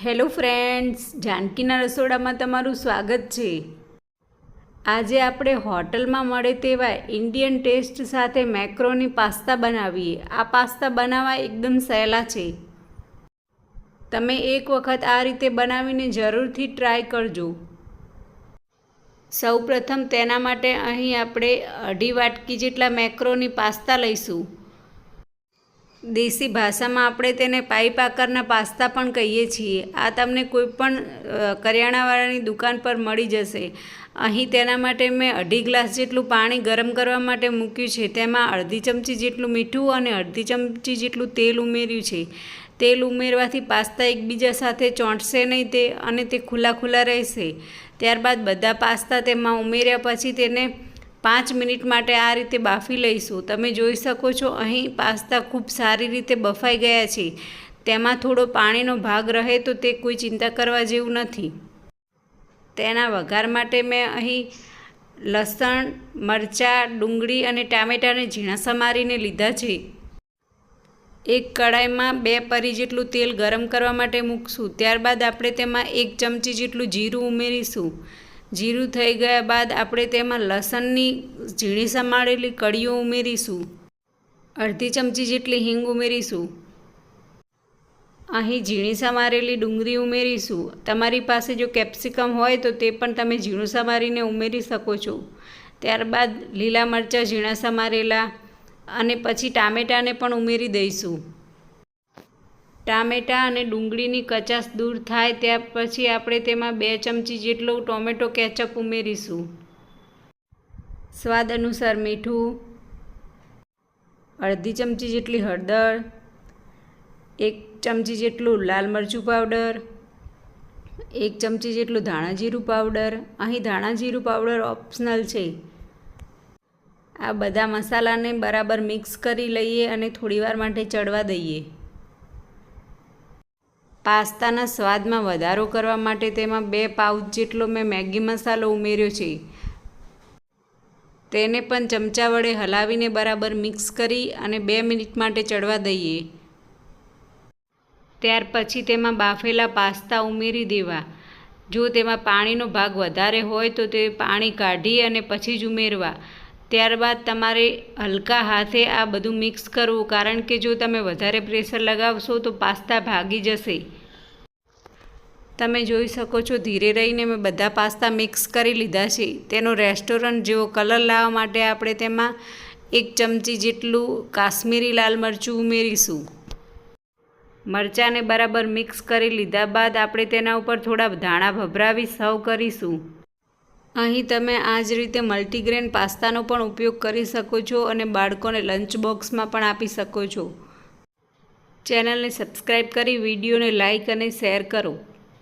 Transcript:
Hello friends, જાનકીના રસોડામાં તમારું સ્વાગત છે. આજે આપણે હોટલમાં મળે તેવા ઇન્ડિયન ટેસ્ટ સાથે મેક્રોની પાસ્તા બનાવીએ. આ પાસ્તા બનાવવા એકદમ સહેલા છે. તમે એક વખત આ રીતે બનાવીને જરૂરથી ટ્રાય કરજો. સૌપ્રથમ તેના માટે અહીં આપણે અઢી વાટકી જેટલા મેક્રોની પાસ્તા લઈશું. દેશી ભાષામાં આપણે તેને પાઇપ આકારના પાસ્તા પણ કહીએ છીએ. આ તમને કોઈ પણ કરિયાણાવાળાની દુકાન પર મળી જશે. અહીં તેના માટે મેં અઢી ગ્લાસ જેટલું પાણી ગરમ કરવા માટે મૂક્યું છે. તેમાં અડધી ચમચી જેટલું મીઠું અને અડધી ચમચી જેટલું તેલ ઉમેર્યું છે. તેલ ઉમેરવાથી પાસ્તા એકબીજા સાથે ચોંટશે નહીં તે, અને તે ખુલ્લા ખુલ્લા રહેશે. ત્યારબાદ બધા પાસ્તા તેમાં ઉમેર્યા પછી તેને પાંચ મિનિટ માટે આ રીતે બાફી લઈશું. તમે જોઈ શકો છો, અહીં પાસ્તા ખૂબ સારી રીતે બફાઈ ગયા છે. તેમાં થોડો પાણીનો ભાગ રહે તો તે કોઈ ચિંતા કરવા જેવું નથી. તેના વઘાર માટે મેં અહીં લસણ, મરચાં, ડુંગળી અને ટામેટાને ઝીણા સમારીને લીધા છે. એક કડાઈમાં બે પરી જેટલું તેલ ગરમ કરવા માટે મૂકશું. ત્યારબાદ આપણે તેમાં એક ચમચી જેટલું જીરું ઉમેરીશું. જીરું થઈ ગયા બાદ આપણે તેમાં લસણની ઝીણી સમારેલી કળીઓ ઉમેરીશું. અડધી ચમચી જેટલી હિંગ ઉમેરીશું. અહીં ઝીણી સમારેલી ડુંગળી ઉમેરીશું. તમારી પાસે જો કેપ્સિકમ હોય તો તે પણ તમે ઝીણું સમારીને ઉમેરી શકો છો. ત્યારબાદ લીલા મરચાં ઝીણા સમારેલા અને પછી ટામેટાને પણ ઉમેરી દઈશું. ટામેટાં અને ડુંગળીની કચાશ દૂર થાય ત્યાર પછી આપણે તેમાં બે ચમચી જેટલો ટોમેટો કેચઅપ ઉમેરીશું. સ્વાદ અનુસાર મીઠું, અડધી ચમચી જેટલી હળદર, એક ચમચી જેટલું લાલ મરચું પાવડર, એક ચમચી જેટલું ધાણા જીરું પાવડર. અહીં ધાણા જીરું પાવડર ઓપ્શનલ છે. આ બધા મસાલાને બરાબર મિક્સ કરી લઈએ અને થોડીવાર માટે ચડવા દઈએ. પાસ્તાના સ્વાદમાં વધારો કરવા માટે તેમાં બે પાઉચ જેટલો મેં મેગી મસાલો ઉમેર્યો છે. તેને પણ ચમચા વડે હલાવીને બરાબર મિક્સ કરી અને બે મિનિટ માટે ચડવા દઈએ. ત્યાર પછી તેમાં બાફેલા પાસ્તા ઉમેરી દેવા. જો તેમાં પાણીનો ભાગ વધારે હોય તો તે પાણી કાઢી અને પછી જ ઉમેરવા. ત્યારબાદ તમારે હલકા હાથે આ બધું મિક્સ કરવું. કારણ કે જો તમે વધારે પ્રેશર લગાવશો તો પાસ્તા ભાગી જશે. તમે જોઈ શકો છો, ધીરે રહીને મેં બધા પાસ્તા મિક્સ કરી લીધા છે. તેનો રેસ્ટોરન્ટ જેવો કલર લાવવા માટે આપણે તેમાં એક ચમચી જેટલું કાશ્મીરી લાલ મરચું ઉમેરીશું. મરચાંને બરાબર મિક્સ કરી લીધા બાદ આપણે તેના ઉપર થોડા ધાણા ભભરાવી, સર્વ કરીશું. અહીં તમે આ જ રીતે મલ્ટીગ્રેન પાસ્તાનો પણ ઉપયોગ કરી શકો છો અને બાળકોને લંચ બોક્સમાં પણ આપી શકો છો. ચેનલને સબસ્ક્રાઈબ કરી વિડીયોને લાઈક અને શેર કરો.